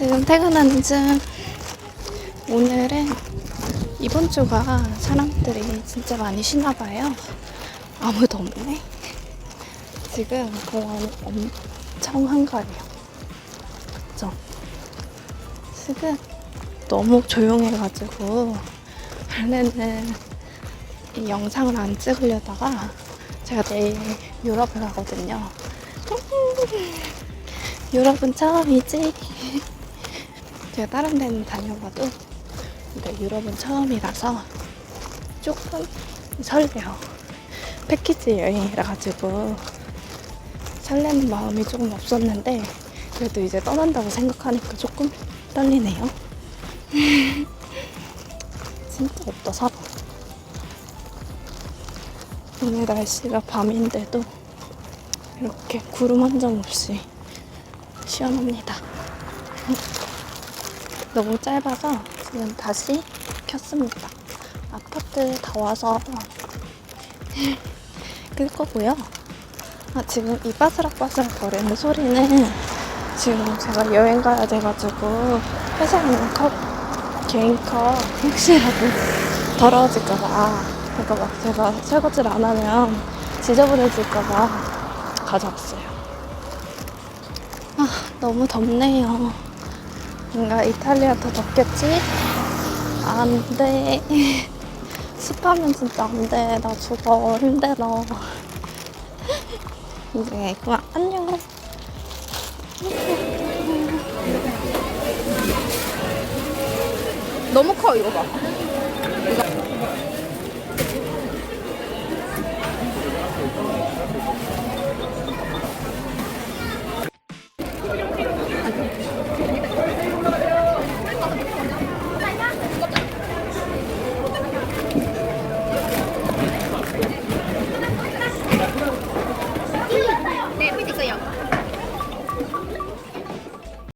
지금 퇴근하는 중. 오늘은 이번 주가 사람들이 진짜 많이 쉬나 봐요. 아무도 없네. 지금 공원 엄청 한가해요. 그죠? 지금 너무 조용해가지고 원래는 이 영상을 안 찍으려다가 제가 내일 유럽을 가거든요. 유럽은 처음이지. 제가 다른 데는 다녀봐도 근데 유럽은 처음이라서 조금 설레요. 패키지 여행이라 가지고 설레는 마음이 조금 없었는데 그래도 이제 떠난다고 생각하니까 조금 떨리네요. 진짜 없다 사람. 오늘 날씨가 밤인데도 이렇게 구름 한 점 없이 시원합니다. 너무 짧아서 지금 다시 켰습니다. 아파트 다 와서 끌 거고요. 아, 지금 이 바스락바스락 거리는 소리는 지금 제가 여행 가야 돼가지고 회사에 있는 컵, 개인 컵 혹시라도 더러워질까봐 그러니까 막 제가 설거지를 안 하면 지저분해질까봐 가져왔어요. 아, 너무 덥네요. 뭔가 이탈리아 더 덥겠지? 안 돼. 습하면 진짜 안 돼. 나 죽어. 힘들어. 이제 그만 안녕. 너무 커 이거 봐. 就这样。